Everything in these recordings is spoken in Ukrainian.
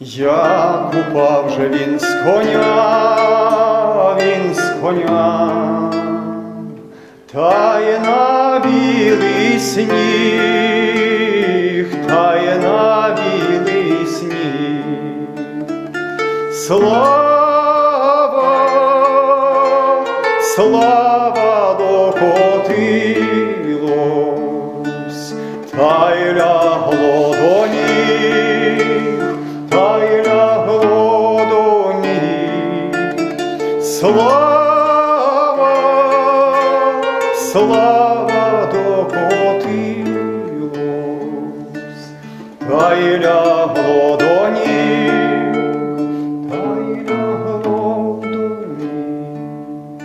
Як упав же він з коня, він з коня, тає на білий сніг, тає на білий сніг. Слава, слава докотилось, та й лягло до Слава, слава докотилось, та й лягло до ніг, та й лягло до ніг.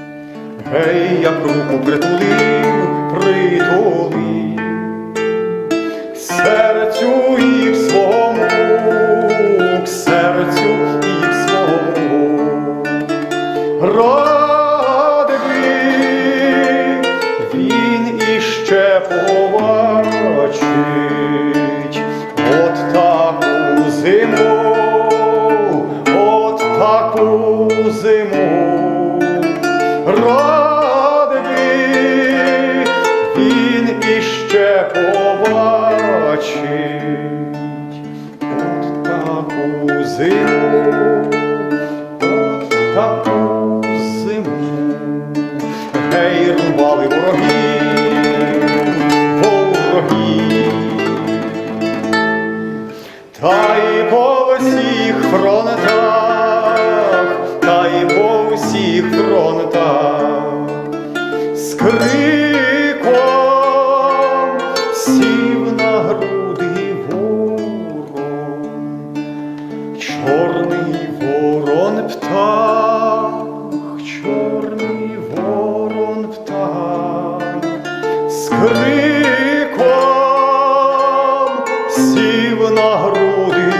Гей, як руку притулив, притулив, серцю і к зиму. Ради він іще побачить от таку зиму, от таку зиму. Гей, рубали вороги, птах, чорний ворон птах, з криком сів на груди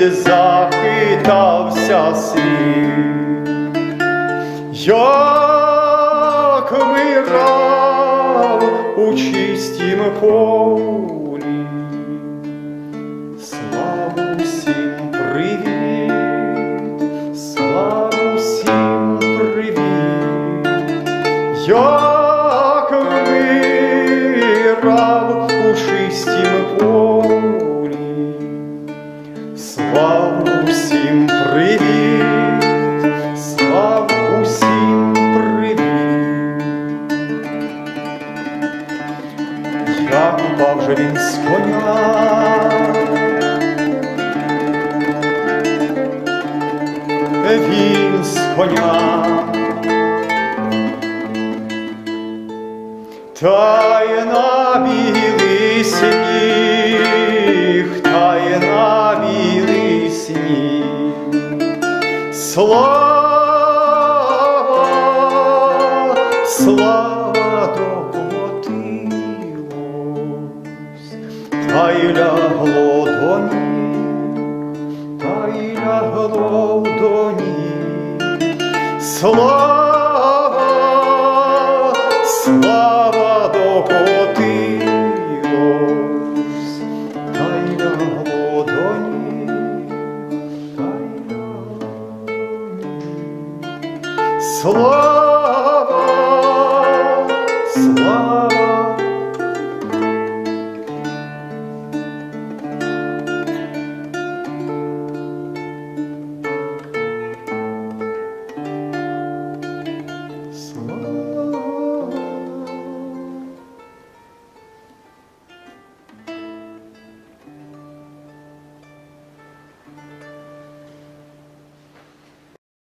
світ, захитався світ. Як вмирав у чистім полі, славу всім привіт, славу всім привіт, як вмирав у чистім полі, з коня, він з коня, тає на білий сніг, тає на білий сніг. Слава, слава та й лягло до ніг, та й лягло до ніг. Слава, слава докотилось, та й лягло до ніг, та й лягло до ніг. Слава